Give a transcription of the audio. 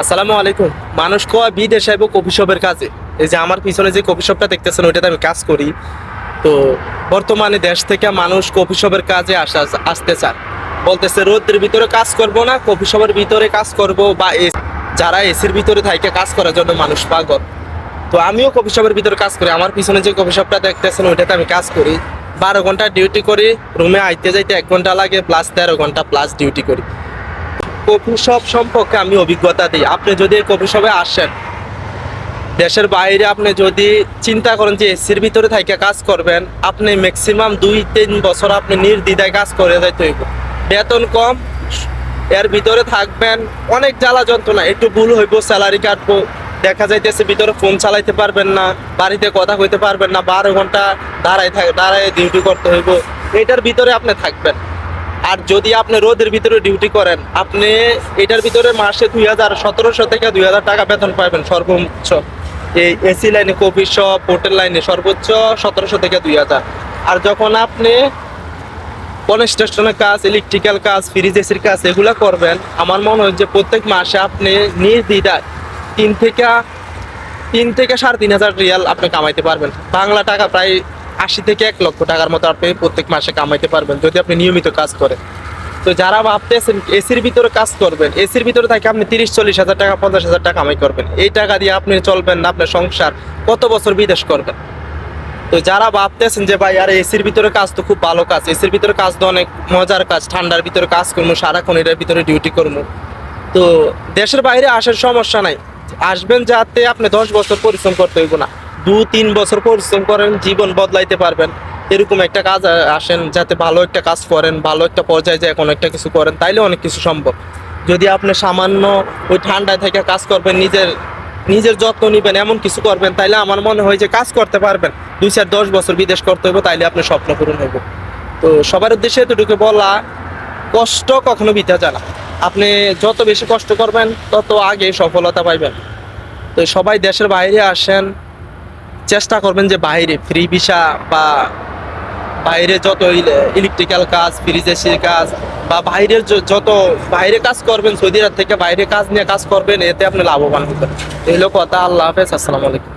আসসালামু আলাইকুম। মানুষ কয় বিদেশ আইব কফি শপের কাজে। এই যে আমার পিছনে যে কফি শপটা দেখতেছেন, ওইটাতে আমি কাজ করি। তো বর্তমানে দেশ থেকে মানুষ কফি শপের কাজে আসা আসতে চায়। বলতেছে রোদের ভিতরে কাজ করব না, কফি শপের ভিতরে কাজ করব বা যারা এসির ভিতরে থাকে, কাজ করার জন্য মানুষ পাগল। তো আমিও কফি শপের ভিতরে কাজ করি। আমার পিছনে যে কফি শপটা দেখতেছেন, ওইটাতে আমি কাজ করি। বারো ঘণ্টা ডিউটি করি। রুমে আইতে যাইতে এক ঘণ্টা লাগে, প্লাস তেরো ঘণ্টা প্লাস ডিউটি করি। কফি শপ সম্পর্কে আমি অভিজ্ঞতা দিই। আপনি যদি কফি শপে আসেন, দেশের বাইরে আপনি যদি চিন্তা করেন যে এসির ভিতরে থাইকে কাজ করবেন, আপনি ম্যাক্সিমাম দুই, তিন বছর আপনি নির্দ্বিধায় কাজ করে যাইতে হইব। বেতন কম, এর ভিতরে থাকবেন, অনেক জ্বালা যন্ত্রণা, একটু ভুল হইব স্যালারি কাটবো, দেখা যাইতেছে ভিতরে ফোন চালাইতে পারবেন না, বাড়িতে কথা কইতে পারবেন না, বারো ঘণ্টা দাঁড়ায় থাক, দাঁড়ায় ডিউটি করতে হইব, এটার ভিতরে আপনি থাকবেন। আর যদি আপনি রোদের ভিতরে ডিউটি করেন, আপনি এটার ভিতরে মাসে দুই হাজার, সতেরোশো থেকে দুই হাজার টাকা বেতন পাবেন সর্বোচ্চ। এই এসি লাইনে কফি শপ হোটেল লাইনে সর্বোচ্চ সতেরোশো থেকে দুই হাজার। আর যখন আপনি কনস্ট্রাকশনের কাজ ইলেকট্রিক্যাল কাজ ফ্রিজ এসির কাজ, এগুলো করবেন, আমার মনে হয় যে প্রত্যেক মাসে আপনি নির্দ্বিধায় তিন থেকে তিন থেকে সাড়ে তিন হাজার রিয়াল আপনি কামাইতে পারবেন। বাংলা টাকা প্রায় আশি থেকে এক লক্ষ টাকার মতো আপনি প্রত্যেক মাসে কামাইতে পারবেন, যদি আপনি নিয়মিত কাজ করেন। তো যারা ভাবতেছেন এসির ভিতরে কাজ করবেন এসির ভিতরে থাকে আপনি তিরিশ, চল্লিশ হাজার টাকা, পঞ্চাশ হাজার টাকা কামাই করবেন। এই টাকা দিয়ে আপনি চলবেন না, আপনার সংসার কত বছর বিদেশ করবেন? তো যারা ভাবতেছেন যে, ভাই, আরে এসির ভিতরে কাজ তো খুব ভালো কাজ এসির ভিতরে কাজ তো অনেক মজার কাজ, ঠান্ডার ভিতরে কাজ করব, সারাক্ষণ এটার ভিতরে ডিউটি করব। তো দেশের বাইরে আসার সমস্যা নাই। আসবেন যাতে আপনি দশ বছর পরিশ্রম করতে হইব না। দু, তিন বছর পরিশ্রম করেন, জীবন বদলাইতে পারবেন। এরকম একটা কাজ আসেন, যাতে ভালো একটা কাজ করেন, ভালো একটা পর্যায়ে যায়, কোনো একটা কিছু করেন, তাইলে অনেক কিছু সম্ভব। যদি আপনি সামান্য ওই ঠান্ডায় থেকে কাজ করবেন, নিজের নিজের যত্ন নিবেন, এমন কিছু করবেন, তাইলে আমার মনে হয় যে কাজ করতে পারবেন। দুই চার দশ বছর বিদেশ করতে হইব, তাইলে আপনি স্বপ্ন পূরণ হইব। তো সবার উদ্দেশ্যে এতটুকু বলা, কষ্ট কখনো বিতা যায় না। আপনি যত বেশি কষ্ট করবেন, তত আগে সফলতা পাইবেন। তো সবাই দেশের বাইরে আসেন চেষ্টা করবেন যে বাইরে ফ্রি ভিসা বা বাইরে যত ইলেকট্রিক্যাল কাজ ফ্রিজ এসির কাজ বা বাইরের যত বাইরে কাজ করবেন, সৌদি আরব থেকে বাইরে কাজ নিয়ে কাজ করবেন, এতে আপনি লাভবান হবেন। এই হলো কথা। আল্লাহ হাফেজ। আসসালামু আলাইকুম।